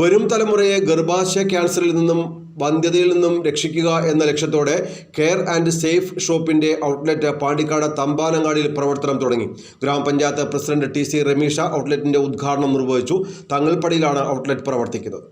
വരും തലമുറയെ ഗർഭാശയ ക്യാൻസറിൽ നിന്നും വന്ധ്യതയിൽ നിന്നും രക്ഷിക്കുക എന്ന ലക്ഷ്യത്തോടെ കെയർ ആൻഡ് സേഫ് ഷോപ്പിന്റെ ഔട്ട്ലെറ്റ് പാണ്ടിക്കാട് തമ്പാനങ്ങാടിയിൽ പ്രവർത്തനം തുടങ്ങി. ഗ്രാമപഞ്ചായത്ത് പ്രസിഡന്റ് ടി സി റമീഷ ഔട്ട്ലെറ്റിന്റെ ഉദ്ഘാടനം നിർവഹിച്ചു. തങ്ങൾപ്പടിയിലാണ് ഔട്ട്ലെറ്റ് പ്രവർത്തിക്കുന്നത്.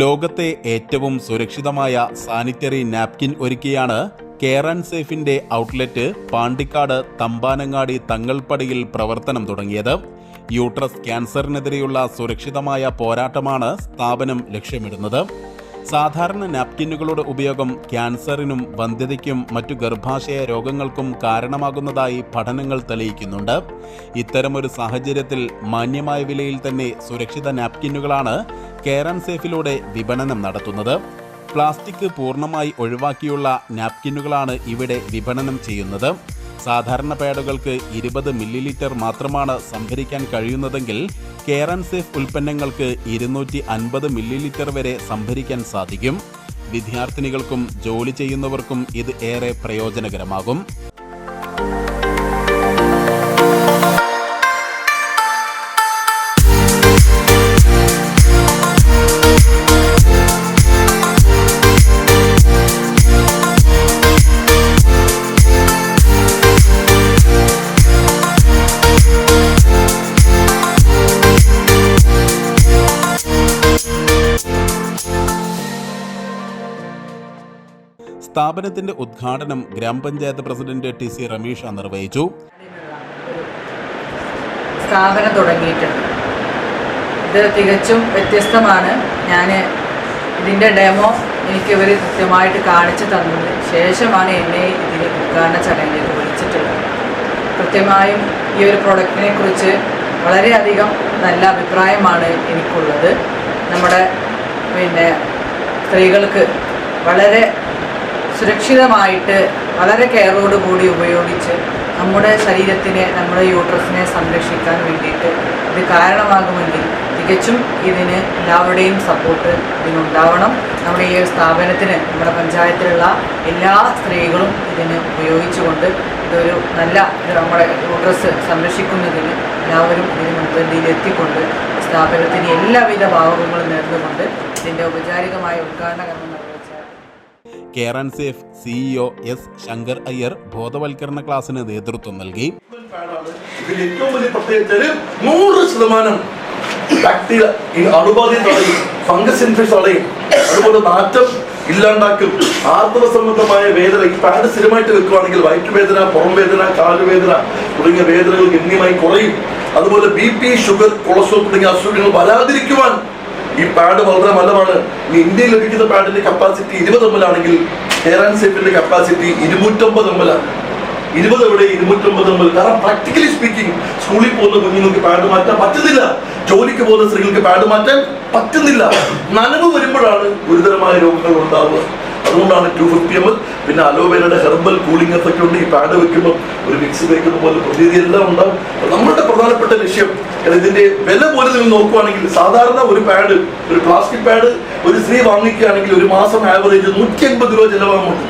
ലോകത്തെ ഏറ്റവും സുരക്ഷിതമായ സാനിറ്ററി നാപ്കിൻ ഒരുക്കിയാണ് കെയർ ആൻഡ് സേഫിന്റെ ഔട്ട്ലെറ്റ് പാണ്ടിക്കാട് തമ്പാനങ്ങാടി തങ്ങൾപ്പടിയിൽ പ്രവർത്തനം തുടങ്ങിയത്. യൂട്രസ് ക്യാൻസറിനെതിരെയുള്ള സുരക്ഷിതമായ പോരാട്ടമാണ് സ്ഥാപനം ലക്ഷ്യമിടുന്നത്. സാധാരണ നാപ്കിന്നുകളുടെ ഉപയോഗം ക്യാൻസറിനും വന്ധ്യതയ്ക്കും മറ്റു ഗർഭാശയ രോഗങ്ങൾക്കും കാരണമാകുന്നതായി പഠനങ്ങൾ തെളിയിക്കുന്നുണ്ട്. ഇത്തരമൊരു സാഹചര്യത്തിൽ മാന്യമായ വിലയിൽ തന്നെ സുരക്ഷിത നാപ്കിന്നുകളാണ് കെയർ ആൻഡ് സേഫിലൂടെ വിപണനം നടത്തുന്നത്. പ്ലാസ്റ്റിക് പൂർണമായി ഒഴിവാക്കിയുള്ള നാപ്കിന്നുകളാണ് ഇവിടെ വിപണനം ചെയ്യുന്നത്. സാധാരണ പാഡുകൾക്ക് ഇരുപത് മില്ലി ലിറ്റർ മാത്രമാണ് സംഭരിക്കാൻ കഴിയുന്നതെങ്കിൽ കെയർ ആൻഡ് സേഫ് ഉൽപ്പന്നങ്ങൾക്ക് ഇരുന്നൂറ്റി അൻപത് മില്ലി ലിറ്റർ വരെ സംഭരിക്കാൻ സാധിക്കും. വിദ്യാർത്ഥിനികൾക്കും ജോലി ചെയ്യുന്നവർക്കും ഇത് ഏറെ പ്രയോജനകരമാകും. സ്ഥാപനത്തിന്റെ ഉദ്ഘാടനം ഗ്രാമപഞ്ചായത്ത് പ്രസിഡന്റ് ടി സി റമീഷ നിർവഹിച്ചു. സ്ഥാപനം തുടങ്ങിയിട്ടുണ്ട്. ഇത് തികച്ചും വ്യത്യസ്തമാണ്. ഞാൻ ഇതിന്റെ ഡെമോ എനിക്ക് ഇവർ കൃത്യമായിട്ട് കാണിച്ചു തന്നത്. ശേഷമാണ് എന്നെ ഇതിന് ഉദ്ഘാടന ചടങ്ങിലേക്ക് വിളിച്ചിട്ടുള്ളത്. കൃത്യമായും ഈ ഒരു പ്രൊഡക്റ്റിനെ കുറിച്ച് വളരെയധികം നല്ല അഭിപ്രായമാണ് എനിക്കുള്ളത്. നമ്മുടെ പിന്നെ സ്ത്രീകൾക്ക് വളരെ സുരക്ഷിതമായിട്ട് വളരെ കെയറോട് കൂടി ഉപയോഗിച്ച് നമ്മുടെ ശരീരത്തിനെ നമ്മുടെ യൂട്രസിനെ സംരക്ഷിക്കാൻ വേണ്ടിയിട്ട് ഇത് കാരണമാകുമെങ്കിൽ തികച്ചും ഇതിന് എല്ലാവരുടെയും സപ്പോർട്ട് ഇതിനുണ്ടാവണം. നമ്മുടെ ഈ സ്ഥാപനത്തിന് നമ്മുടെ പഞ്ചായത്തിലുള്ള എല്ലാ സ്ത്രീകളും ഇതിന് ഉപയോഗിച്ചുകൊണ്ട് ഇതൊരു നല്ല നമ്മുടെ യൂട്രസ് സംരക്ഷിക്കുന്നതിന് എല്ലാവരും ഇതിന് മുൻപന്തിയിൽ എത്തിക്കൊണ്ട് സ്ഥാപനത്തിന് എല്ലാവിധ ഭാവങ്ങളും നേർന്നുകൊണ്ട് ഇതിന്റെ ഔപചാരികമായ ഉദ്ഘാടന കർമ്മം care and safe CEO S Shankar Iyer ബോധവൽക്കരണ ക്ലാസ്സിന് നേതൃത്വം നൽകി. ഇതിൽ ഏറ്റവും വലിയ പ്രത്യേകത നൂറ് ശതമാനം ബാക്ടീരിയ അണുബാധയെ തടയും ഫംഗസ് ഇൻഫെക്ഷൻ തടയും അതുപോലെ നാറ്റം ഇല്ലാണ്ടാക്കും ആർത്തവ സംബന്ധമായ വേദന ഈ പാഡ് സ്ഥിരമായിട്ട് വെക്കുകയാണെങ്കിൽ വയറ്റുവേദന പുറം വേദന കാലുവേദന തുടങ്ങിയ വേദനകൾ ഗണ്യമായി കുറയും അതുപോലെ ബി പി ഷുഗർ കൊളസ്ട്രോൾ തുടങ്ങിയ അസുഖങ്ങൾ വരാതിരിക്കുവാൻ ഈ പാഡ് വളരെ ഇനി ഇന്ത്യയിൽ ലഭിക്കുന്ന പാഡിന്റെ കപ്പാസിറ്റി ഇരുപത് എം എൽ ആണെങ്കിൽ എയർ ആൻഡ് സേഫിന്റെ കപ്പാസിറ്റി ഇരുന്നൂറ്റമ്പത് എം എൽ ആണ്. ഇരുപത് എവിടെ? ഇരുന്നൂറ്റമ്പത് എം എൽ കാരണം പ്രാക്ടിക്കലി സ്പീക്കിംഗ് സ്കൂളിൽ പോകുന്ന കുഞ്ഞുങ്ങൾക്ക് പാഡ് മാറ്റാൻ പറ്റുന്നില്ല. ജോലിക്ക് പോകുന്ന സ്ത്രീകൾക്ക് പാഡ് മാറ്റാൻ പറ്റുന്നില്ല. നനവ് വരുമ്പോഴാണ് ഗുരുതരമായ രോഗങ്ങൾ ഉണ്ടാവുക. അതുകൊണ്ടാണ് ടു ഫിഫ്റ്റി എം എൽ പിന്നെ അലോവേരയുടെ ഹെർബൽ കൂളിംഗ് എഫക്റ്റ് ഉണ്ട് ഈ പാഡ് വെക്കുമ്പോൾ ഒരു മിക്സ് വെക്കുന്ന പോലെ പ്രതീതി എല്ലാം ഉണ്ടാവും. നമ്മളുടെ പ്രധാനപ്പെട്ട ലക്ഷ്യം ഇതിന്റെ വില പോലെ നിങ്ങൾ നോക്കുവാണെങ്കിൽ സാധാരണ ഒരു പാഡ് ഒരു പ്ലാസ്റ്റിക് പാഡ് ഒരു സ്ത്രീ വാങ്ങിക്കുകയാണെങ്കിൽ ഒരു മാസം ആവറേജ് നൂറ്റി അൻപത് രൂപ ചെലവാകുന്നുണ്ട്.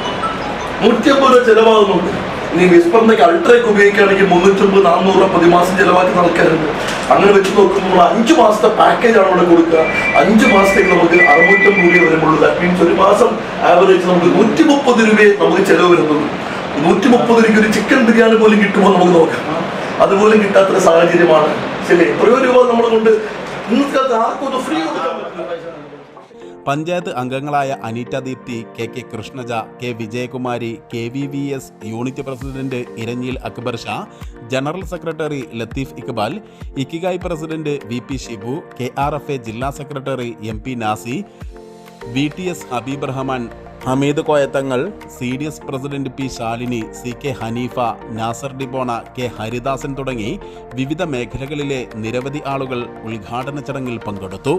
നൂറ്റി അമ്പത് രൂപ ചെലവാകുന്നുണ്ട്. ഇനി വിസ്പറിന്റെ അൾട്രയൊക്കെ ഉപയോഗിക്കുകയാണെങ്കിൽ മുന്നൂറ്റമ്പത് നാനൂറ് രൂപ പ്രതിമാസം ചിലവാക്കി നടക്കാറുണ്ട് അങ്ങനെ വെച്ച് നോക്കുമ്പോൾ നമ്മൾ അഞ്ച് മാസത്തെ പാക്കേജ് ആണ് ഇവിടെ കൊടുക്കുക. അഞ്ച് മാസത്തേക്ക് നമുക്ക് അറുന്നൂറ്റമ്പത് രൂപ വരുമ്പോൾ ദാറ്റ് മീൻസ് ഒരു മാസം ആവറേജ് നമുക്ക് നൂറ്റി മുപ്പത് രൂപയെ നമുക്ക് ചിലവ് വരുന്നുള്ളൂ നൂറ്റി മുപ്പത് രൂപയ്ക്ക് ഒരു ചിക്കൻ ബിരിയാണി പോലും കിട്ടുമോ നമുക്ക് നോക്കാം. അതുപോലും കിട്ടാത്തൊരു സാഹചര്യമാണ്. ശരി എത്രയോ രൂപ നമ്മളെ കൊണ്ട് ഇന്നത്തെ ആർക്കും ഒന്ന് ഫ്രീ കൊടുക്കാൻ പറ്റില്ല പഞ്ചായത്ത് അംഗങ്ങളായ Aneeta Deepthi K K Krishnaja K Vijayakumari K V V S unit president Eranjil Akbar Shah general secretary Latheef Iqbal Ikigai president V P Shibu K R F A ജില്ലാ secretary M P Nasi V T S Habeeb Rahman Hameed Koyathangal C D S president P Shalini C K Haneefa Nasar Dibona K Haridasan തുടങ്ങി വിവിധ മേഖലകളിലെ നിരവധി ആളുകൾ ഉദ്ഘാടന ചടങ്ങിൽ പങ്കെടുത്തു.